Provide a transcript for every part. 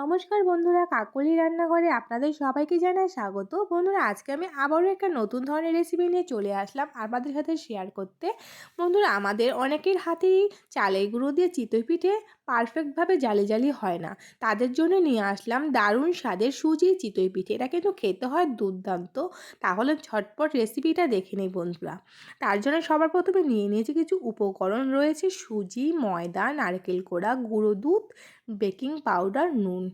নমস্কার বন্ধুরা, কাকলি রান্নাঘরে আপনাদের সবাইকে জানাই স্বাগত। বন্ধুরা, আজকে আমি আবারও একটা নতুন ধরনের রেসিপি নিয়ে চলে আসলাম আপনাদের সাথে শেয়ার করতে। বন্ধুরা, আমাদের অনেকের হাতেই চালের গুঁড়ো দিয়ে চিতই পিঠে পারফেক্টভাবে জালি জালি হয় না। তাদের জন্য নিয়ে আসলাম দারুণ স্বাদের সুজি চিতই পিঠে। এটা কিন্তু খেতে হয় দুর্দান্ত। তাহলে ঝটপট রেসিপিটা দেখে নেই বন্ধুরা। তার জন্য সবার প্রথমে নিয়ে নিয়েছি কিছু উপকরণ রয়েছে। সুজি, ময়দা, নারকেল কোড়া, গুঁড়ো দুধ, বেকিং পাউডার, নুন।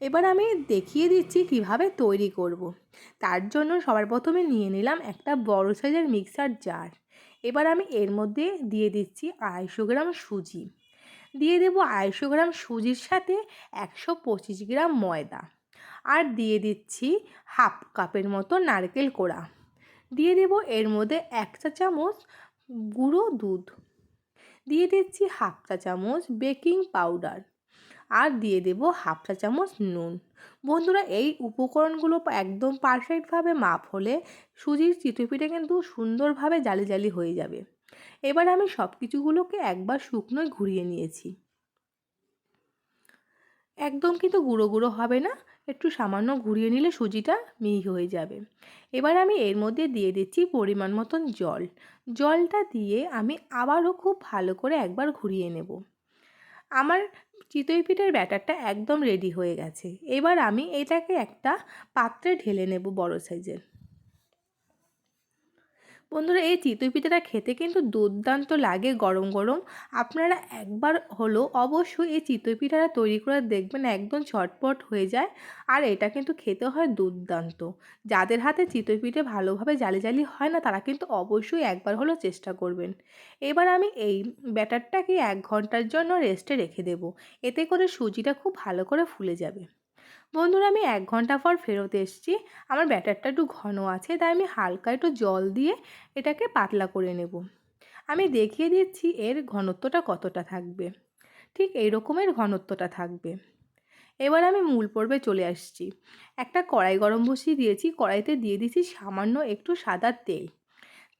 এবার আমি দেখিয়ে দিচ্ছি কীভাবে তৈরি করব। তার জন্য সবার প্রথমে নিয়ে নিলাম একটা বড় সাইজের মিক্সার জার। এবার আমি এর মধ্যে দিয়ে দিচ্ছি আড়াইশো গ্রাম সুজি। দিয়ে দেবো আড়াইশো গ্রাম সুজির সাথে একশো পঁচিশ গ্রাম ময়দা। আর দিয়ে দিচ্ছি হাফ কাপের মতো নারকেল কোড়া। দিয়ে দেব এর মধ্যে এক চা চামচ গুঁড়ো দুধ। দিয়ে দিচ্ছি হাফ চা চামচ বেকিং পাউডার। আর দিয়ে দেব হাফ চা চামচ নুন। বন্ধুরা, এই উপকরণগুলো একদম পারফেক্টভাবে মাপ হলে সুজির চিতপিঠে কিন্তু সুন্দরভাবে জালি জালি হয়ে যাবে। এবার আমি সব কিছুগুলোকে একবার শুকনোয় ঘুরিয়ে নিয়েছি। একদম কিন্তু গুঁড়ো গুঁড়ো হবে না, একটু সামান্য ঘুরিয়ে নিলে সুজিটা মিহি হয়ে যাবে। এবার আমি এর মধ্যে দিয়ে দিচ্ছি পরিমাণ মতন জল। জলটা দিয়ে আমি আবারও খুব ভালো করে একবার ঘুরিয়ে নেব। আমার চিতই পিঠের ব্যাটারটা একদম রেডি হয়ে গেছে। এবার আমি এটাকে একটা পাত্রে ঢেলে নেব বড় সাইজের। বন্ধুরা, এই চিতই পিঠাটা খেতে কিন্তু দুর্দান্ত লাগে গরম গরম। আপনারা একবার হলো অবশ্যই এই চিতই পিঠাটা তৈরি করে দেখবেন, একদম ছটপট হয়ে যায়। আর এটা কিন্তু খেতে হয় দুর্দান্ত। যাদের হাতে চিতই পিঠে ভালোভাবে জালি জালি হয় না, তারা কিন্তু অবশ্যই একবার হলো চেষ্টা করবেন। এবার আমি এই ব্যাটারটাকে এক ঘণ্টার জন্য রেস্টে রেখে দেব। এতে করে সুজিটা খুব ভালো করে ফুলে যাবে। বন্ধুরা, আমি এক ঘণ্টা পর ফেরত এসেছি। আমার ব্যাটারটা একটু ঘন আছে, তাই আমি হালকা একটু জল দিয়ে এটাকে পাতলা করে নেব। আমি দেখিয়ে দিচ্ছি এর ঘনত্বটা কতটা থাকবে। ঠিক এই রকমের ঘনত্বটা থাকবে। এবার আমি মূল পর্বে চলে আসছি। একটা কড়াই গরম বসিয়ে দিয়েছি। কড়াইতে দিয়ে দিয়েছি সামান্য একটু সাদা তেল।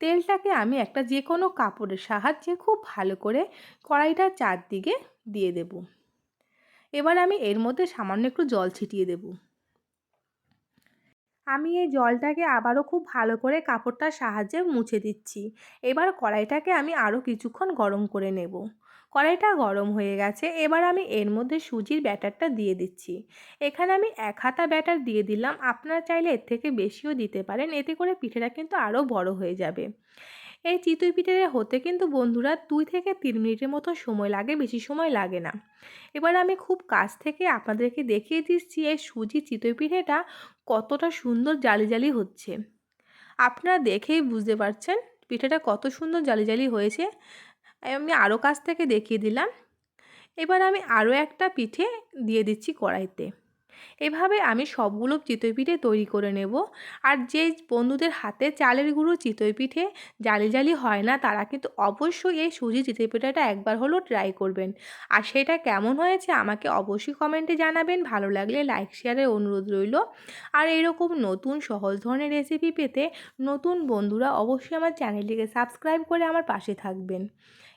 তেলটাকে আমি একটা যে কোনো কাপড়ের সাহায্যে খুব ভালো করে কড়াইটার চারদিকে দিয়ে দেবো। এবার আমি এর মধ্যে সামান্য একটু জল ছিটিয়ে দেব। আমি এই জলটাকে আবারও খুব ভালো করে কাপড়টার সাহায্যে মুছে দিচ্ছি। এবার কড়াইটাকে আমি আরও কিছুক্ষণ গরম করে নেব। কড়াইটা গরম হয়ে গেছে, এবার আমি এর মধ্যে সুজির ব্যাটারটা দিয়ে দিচ্ছি। এখানে আমি এক হাতা ব্যাটার দিয়ে দিলাম, আপনারা চাইলে এর থেকে বেশিও দিতে পারেন, এতে করে পিঠেটা কিন্তু আরও বড় হয়ে যাবে। এই চিতই পিঠেটা হতে কিন্তু বন্ধুরা দুই থেকে তিন মিনিটের মতো সময় লাগে, বেশি সময় লাগে না। এবার আমি খুব কাছ থেকে আপনাদেরকে দেখিয়ে দিচ্ছি এই সুজি চিতই পিঠেটা কতটা সুন্দর জালি জালি হচ্ছে। আপনারা দেখেই বুঝতে পারছেন পিঠেটা কত সুন্দর জালি জালি হয়েছে। আমি আরও কাছ থেকে দেখিয়ে দিলাম। এবার আমি আরও একটা পিঠে দিয়ে দিচ্ছি কড়াইতে। এভাবে আমি সবগুলো চিতই পিঠে তৈরি করে নেব। আর যে বন্ধুদের হাতে চালের গুঁড়ো চিতই পিঠে জালি জালি হয় না, তারা কিন্তু অবশ্যই এই সুজি চিতই পিঠাটা একবার হলেও ট্রাই করবেন। আর সেটা কেমন হয়েছে আমাকে অবশ্যই কমেন্টে জানাবেন। ভালো লাগলে লাইক শেয়ারের অনুরোধ রইল। আর এরকম নতুন সহজ ধরনের রেসিপি পেতে নতুন বন্ধুরা অবশ্যই আমার চ্যানেলটিকে সাবস্ক্রাইব করে আমার পাশে থাকবেন।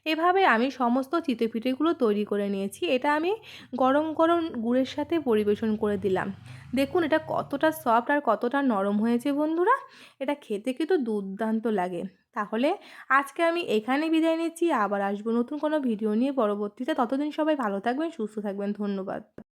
এভাবে আমি সমস্ত চিতপিঠেগুলো তৈরি করে নিয়েছি। এটা আমি গরম গরম গুড়ের সাথে পরিবেশন করে দিলাম। দেখুন এটা কতটা সফট আর কতটা নরম হয়েছে বন্ধুরা। এটা খেতে কিন্তু দুর্দান্ত লাগে। তাহলে আজকে আমি এখানে বিদায় নিচ্ছি। আবার আসব নতুন কোনো ভিডিও নিয়ে পরবর্তীতে। ততদিন সবাই ভালো থাকবেন, সুস্থ থাকবেন। ধন্যবাদ।